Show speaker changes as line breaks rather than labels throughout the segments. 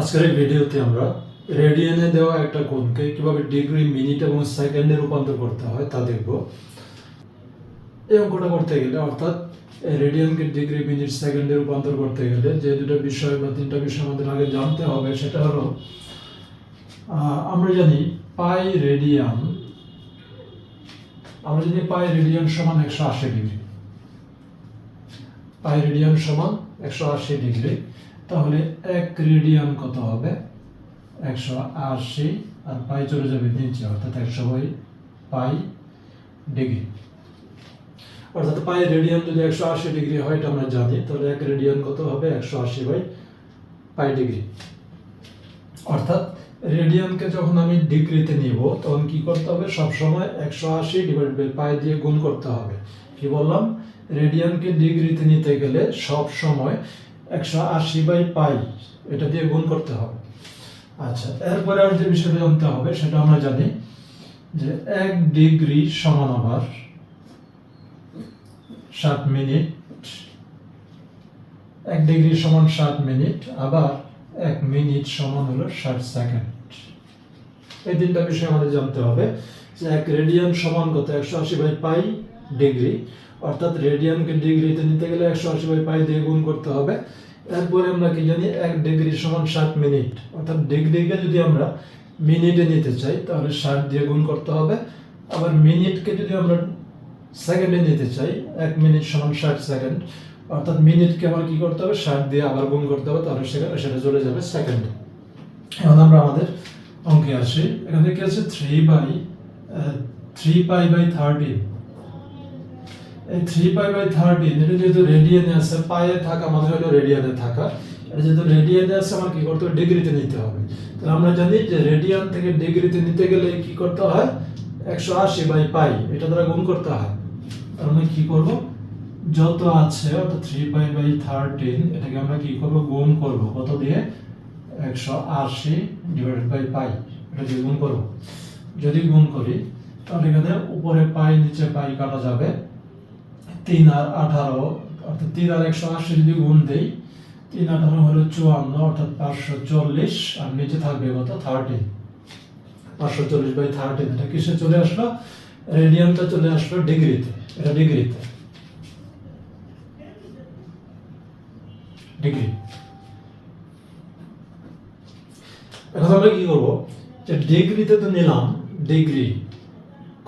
আজকের এই ভিডিওতে আমরা রেডিয়ানে দেওয়া একটা কোণকে কীভাবে ডিগ্রি মিনিট এবং সেকেন্ডে রূপান্তর করতে হয় তা দেখব। এই অঙ্কটা করতে গেলে, অর্থাৎ রেডিয়ানকে ডিগ্রি মিনিট সেকেন্ডে রূপান্তর করতে গেলে যে দুটো বিষয় বা তিনটা বিষয় আমাদের আগে জানতে হবে, সেটা হলো আমরা জানি পাই রেডিয়ান আমরা জানি পাই রেডিয়ান সমান একশো আশি ডিগ্রি। পাই রেডিয়ান সমান একশো আশি ডিগ্রি। তাহলে এক রেডিয়ান কত হবে? একশো আশি আর পাই চলে যাবে নিচে অর্থাৎ একশো বাই পাই ডিগ্রি। অর্থাৎ পাই রেডিয়ান যদি একশো আশি ডিগ্রি হয় এটা আমরা জানি, তাহলে এক রেডিয়ান কত হবে? একশো আশি বাই পাই ডিগ্রি। অর্থাৎ রেডিয়ানকে যখন আমি ডিগ্রিতে নিব, তখন কি করতে হবে? সব সময় একশো আশি ডিভাইড বাই পাই দিয়ে গুণ করতে হবে। কি বললাম? রেডিয়ানকে ডিগ্রিতে নিতে গেলে সব সময় একশো আশি বাই পাই, এটা দিয়ে গুণ করতে হবে। আচ্ছা এরপরে আর যে বিষয়টা জানতে হবে, সেটা আমরা জানি যে এক ডিগ্রি সমান আবার ষাট মিনিট, এক ডিগ্রি সমান সাত মিনিট, আবার এক মিনিট সমান হলো ষাট সেকেন্ড। এই তিনটা বিষয় আমাদের জানতে হবে যে এক রেডিয়ান সমান কত? একশো আশি বাই পাই ডিগ্রি। অর্থাৎ রেডিয়ানকে ডিগ্রিতে নিতে গেলে একশো আশি বাই পাই দিয়ে গুণ করতে হবে। এরপরে আমরা কি জানি, এক ডিগ্রি সমান ষাট মিনিট। অর্থাৎ ডিগ্রিকে যদি আমরা মিনিটে নিতে চাই, তাহলে ষাট দিয়ে গুণ করতে হবে। আবার মিনিটকে যদি আমরা সেকেন্ডে নিতে চাই, এক মিনিট সমান ষাট সেকেন্ড। অর্থাৎ মিনিটকে আবার কি করতে হবে, ষাট দিয়ে আবার গুণ করতে হবে, তাহলে সেখানে সেটা চলে যাবে সেকেন্ডে। এখন আমরা আমাদের অঙ্কে আসি। এখানে কি আছে? Three by three pi by thirteen three pi by thirteen এটা যেহেতু রেডিয়ানে আছে পায়ে থাকা মানে হলো রেডিয়ানে থাকা। এটা যেহেতু রেডিয়ানে আছে, আমার কি করতে হবে? ডিগ্রিতে নিতে হবে। তাহলে আমরা জানি যে রেডিয়ান থেকে ডিগ্রিতে নিতে গেলে কি করতে হয়? একশো আশি বাই পাই এটা দ্বারা গুণ করতে হয়। তার মানে কি করব? যত আছে, অর্থাৎ থ্রি পাই বাই থার্টিন এটাকে আমরা কি করব? গুণ করব। কত দিয়ে? একশো আশি ডিভাইডেড বাই পাই এটা দিয়ে গুণ করব। যদি গুণ করি, তাহলে এখানে উপরে পাই নিচে পাই কাটা যাবে। তিন আর আঠারো, অর্থাৎ তিন আর একশো আশি যদি গুণ দেই, তিন আঠারো হলো চুয়ান্ন, অর্থাৎ পাঁচশো চল্লিশ, আর নিচে থাকবে কত? থার্টিন পাঁচশো চল্লিশ বাই থার্টিন এটা কিসে চলে আসলো? রেডিয়ানটা চলে আসলো ডিগ্রিতে, এটা ডিগ্রিতে। ডিগ্রি। এখন আমরা কি করব? যে ডিগ্রিতে তো নিলাম, ডিগ্রি।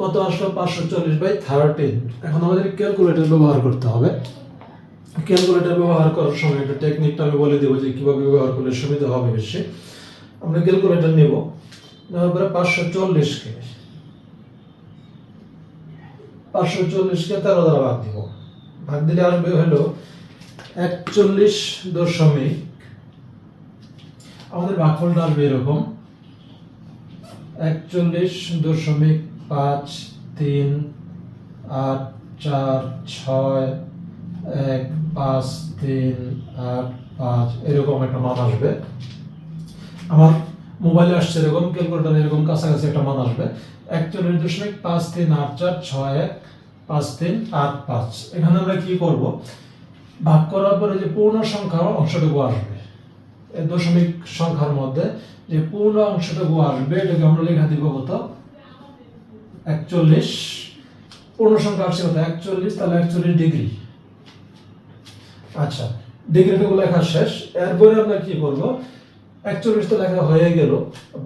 কত আসলো? পাঁচশো চল্লিশ বাই থার্টিন এখন আমাদের ক্যালকুলেটর ব্যবহার করতে হবে। ক্যালকুলেটর ব্যবহার করার সময় একটা টেকনিকটা আমি বলে দেবো যে কীভাবে ব্যবহার করলে সুবিধা হবে বেশি। আমরা ক্যালকুলেটর নেব। নেওয়ার পাঁচশো চল্লিশকে পাঁচশো চল্লিশকে তেরো দ্বারা ভাগ দিব। ভাগ দিলে আসবে হলো একচল্লিশ দশমিক আমাদের ভাগফলটা আসবে এরকম। একচল্লিশ দশমিক পাঁচ, তিন, আট, চার, ছয়, এক, পাঁচ, তিন, আট, পাঁচ, এরকম একটা মান আসবে। আমার মোবাইলে আসছে এরকম, ক্যালকুলেটার এরকম কাছাকাছি একটা মান আসবে। একচল্লিশ দশমিক পাঁচ তিন আট চার ছয় এক, পাঁচ তিন আট পাঁচ। এখানে আমরা কি করব? ভাগ করার পরে যে পূর্ণ সংখ্যা অংশটুকু আসবে দশমিক সংখ্যার মধ্যে যে পূর্ণ অংশটুকু আসবে, এটাকে আমরা লেখা দিব কত? একচল্লিশ, পূর্ণ সংখ্যা আসছে কত? একচল্লিশ, তাহলে একচল্লিশ ডিগ্রি। আচ্ছা ডিগ্রিটুকু লেখা শেষ। এরপরে আমরা কি করব? একচল্লিশ তো লেখা হয়ে গেল।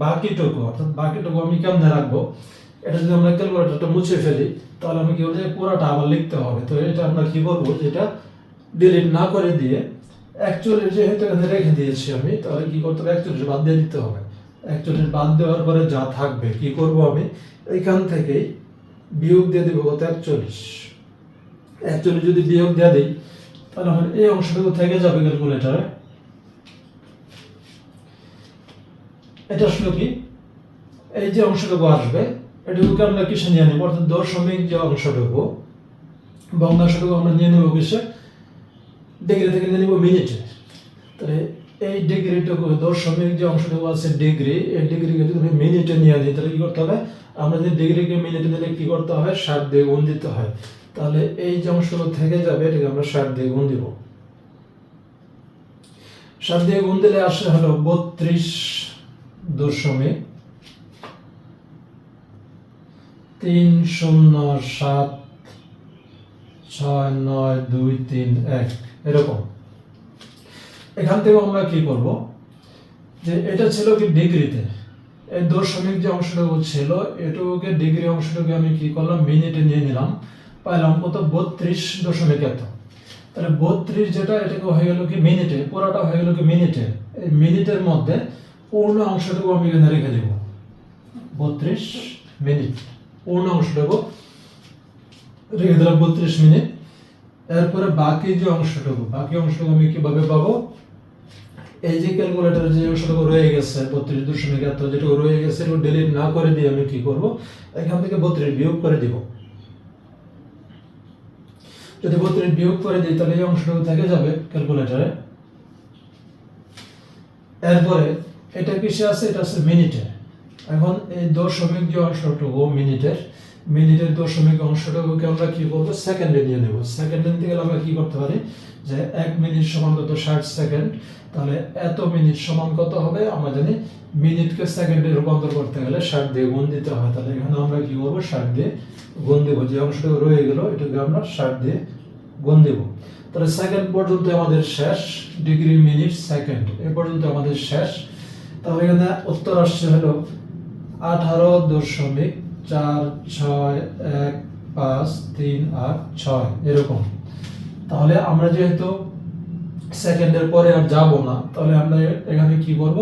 বাকিটুকু, অর্থাৎ বাকিটুকু আমি কেমনে রাখব? এটা যদি আমরা ক্যালকুলেটরটা মুছে ফেলি, তাহলে আমি কি বলছি পুরোটা আবার লিখতে হবে। তো এটা আমরা কি করব যেটা ডিলিট না করে দিয়ে একচল্লিশ যেহেতু এখানে রেখে দিয়েছি আমি, তাহলে কি করতে হবে? একচল্লিশ বাদ দিয়ে দিতে হবে। একচল্লিশ বাদ দেওয়ার পরে যা থাকবে, কি করব আমি? এখান থেকেই বিয়োগ দিয়ে দেবো কত? একচল্লিশ। একচল্লিশ যদি বিয়োগ দিয়ে দিই, তাহলে এই অংশটুকু থেকে যাবে ক্যালকুলেটারে এটা আসলে কি? এই যে অংশটুকু আসবে এটুকুকে আমরা কিসে নিয়ে নেব? অর্থাৎ দশমিক যে অংশটুকু ভগ্নাংশটুকু আমরা নিয়ে নেব কিসে? ডিগ্রি থেকে নিয়ে নেব মিনিটে তাহলে এই ডিগ্রিটুকু দশমিক যে অংশটুকু আছে ডিগ্রি এই ডিগ্রিকে যদি আমি মিনিটে নিয়ে নিই তাহলে কি করতে হবে? আমরা যদি ডিগ্রিকে মিনিটে নিলে কি করতে হয় ষাট দিয়ে গুণ দিতে হয়। তাহলে এই যে অংশটুকু থেকে যাবে, এটাকে আমরা ষাট দিয়ে গুণ দিব। সাত দিয়ে গুণ দিলে আসে হলো বত্রিশ দশমিক তিন শূন্য সাত, ছয়, নয়, দুই, তিন, এক, এরকম। এখান থেকে আমরা কি করব? যে এটা ছিল কি ডিগ্রিতে। এই দশমিক যে অংশটুকু ছিল, এটুকুকে ডিগ্রি অংশটুকু আমি কি করলাম? মিনিটে নিয়ে নিলাম। পাইলাম কত? বত্রিশ দশমিক এত। তাহলে বত্রিশ যেটা, এটাকে হয়ে গেল কি মিনিটে? পুরোটা হয়ে গেল কি মিনিটে? এই মিনিটের মধ্যে পূর্ণ অংশটুকু আমি এখানে রেখে দেব। বত্রিশ মিনিট। পূর্ণ অংশটুকু রেখে দিলাম বত্রিশ মিনিট। এরপরে বাকি যে অংশটুকু, বাকি অংশটুকু আমি কীভাবে পাবো? এই যে ক্যালকুলেটর যে অংশটুকু রয়ে গেছে, বত্রিশ দশমিক এত যেটুকু রয়ে গেছে, এটুকু ডিলিট না করে দিয়ে আমি কি করব? এখান থেকে বত্রিশ বিয়োগ করে দিব। যদি বত্রিশ বিয়োগ করে দিই, তাহলে এই অংশটুকু থেকে যাবে ক্যালকুলেটরে। এরপরে, এটা কিসে আছে? এটা আছে মিনিটে। এখন এই দশমিক যে অংশটুকু মিনিটের মিনিটের দশমিক অংশটুকুকে আমরা কি বলব? সেকেন্ডে নিয়ে নেব। সেকেন্ডে নিতে গেলে আমরা কি করতে পারি? যে এক মিনিট সমান কত? ষাট সেকেন্ড তাহলে এত মিনিট সমান কত হবে? আমরা জানি মিনিটকে সেকেন্ডে রূপান্তর করতে গেলে ষাট দিয়ে গুণ দিতে হয়। তাহলে এখানে আমরা কি করব? ষাট দিয়ে গুণ দেবো। যে অংশটুকু রয়ে গেল, এটাকে আমরা ষাট দিয়ে গুণ দেবো। তাহলে সেকেন্ড পর্যন্ত আমাদের শেষ ডিগ্রি মিনিট সেকেন্ড এ পর্যন্ত আমাদের শেষ। তাহলে এখানে উত্তর আসছে হলো আঠারো দশমিক চার, ছয়, এক, পাঁচ, তিন, আট, ছয়, এরকম। তাহলে আমরা যেহেতু সেকেন্ডের পরে আর যাব না, তাহলে আমরা এখানে কি করব?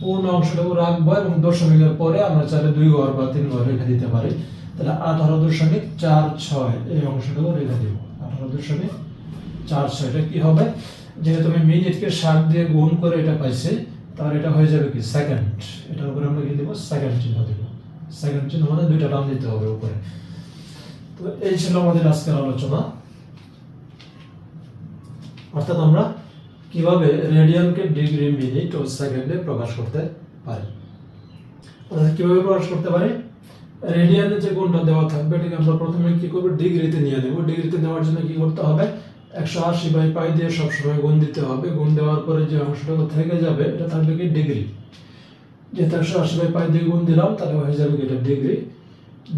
পূর্ণ অংশটুকু রাখব এবং দশমিকের পরে আমরা চাইলে দুই ঘর বা তিন ঘর রেখে দিতে পারি। তাহলে আঠারো দশমিক চার ছয়, এই অংশটুকু রেখে দিব। আঠারো দশমিক চার ছয়, এটা কি হবে? যেহেতু আমি মিনিটকে ষাট দিয়ে গুণ করে এটা পাইছি, তাহলে এটা হয়ে যাবে কি? সেকেন্ড। এটার উপরে আমরা কি দেবো? সেকেন্ড চিহ্ন দেবো। সেকেন্ড চিহ্ন মানে দুইটা টান দিতে হবে উপরে। তো এই ছিল আমাদের আজকের আলোচনা। অর্থাৎ আমরা কীভাবে রেডিয়ানকে ডিগ্রি মিনিট ও সেকেন্ডে প্রকাশ করতে পারি? অর্থাৎ কীভাবে প্রকাশ করতে পারি? রেডিয়ানে যে কোনটা দেওয়া থাকবে এটাকে আমরা প্রথমে কি করব? ডিগ্রিতে নিয়ে নেব। ডিগ্রিতে নেওয়ার জন্য কি করতে হবে? একশো আশি বাই পাই দিয়ে সবসময় গুণ দিতে হবে। গুণ দেওয়ার পরে যে অংশটা থেকে যাবে, এটা থাকবে কি? ডিগ্রি। যেহেতু একশো আশি বাই পাই দিয়ে গুণ দিলাম, তাহলে হয়ে যাবে এটা ডিগ্রি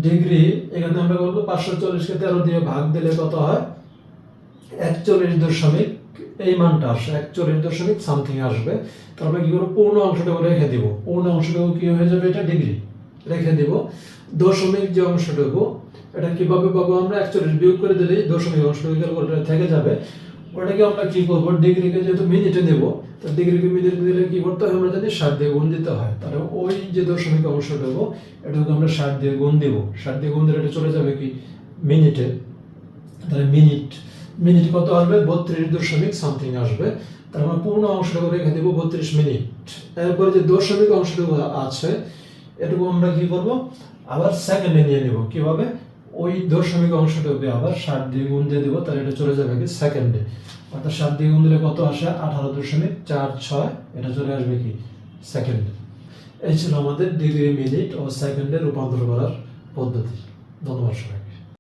ডিগ্রি এখানে আমরা বলব পাঁচশো চল্লিশকে তেরো দিয়ে ভাগ দিলে কত হয়? একচল্লিশ দশমিক, এই মানটা আসে, একচল্লিশ দশমিক সামথিং আসবে। তারপরে কি করব? পূর্ণ অংশটুকু রেখে দিব। পূর্ণ অংশটুকু কি হয়ে যাবে? এটা ডিগ্রি রেখে দিব। দশমিক যে অংশটুকু, এটা কীভাবে পাবো আমরা? একচল্লিশ বিয়োগ করে দিলেই দশমিক অংশটুকু থেকে যাবে। ওটাকে আমরা কি করব? ডিগ্রিকে যেহেতু মিনিটে নেব, তো ডিগ্রিকে মিনিটে দিলে কি করতে হয়? আমরা জানি ষাট দিয়ে গুণ দিতে হয়। তাহলে ওই যে দশমিক অংশ অংশটুকু এটাকে আমরা ষাট দিয়ে গুণ দিব। ষাট দিয়ে গুণ দিলে এটা চলে যাবে কি? মিনিটে তাহলে মিনিট মিনিট কত আসবে? বত্রিশ দশমিক সামথিং আসবে। তার আমরা পূর্ণ অংশটুকু রেখে দেবো বত্রিশ মিনিট এরপরে যে দশমিক অংশটুকু আছে, এটুকু আমরা কি করব? আবার সেকেন্ডে নিয়ে নেব। কীভাবে? ওই দশমিক হবে আবার ষাট দিয়ে গুণ দিয়ে দেবো, তাহলে এটা চলে যাবে কি সেকেন্ডে অর্থাৎ ষাট দিয়ে গুণ দিলে কত আসে? আঠারো দশমিক চার ছয়, এটা চলে আসবে কি সেকেন্ডে এই ছিল আমাদের ডিগ্রি মিনিট ও সেকেন্ডে রূপান্তর করার পদ্ধতি। ধন্যবাদ সবাই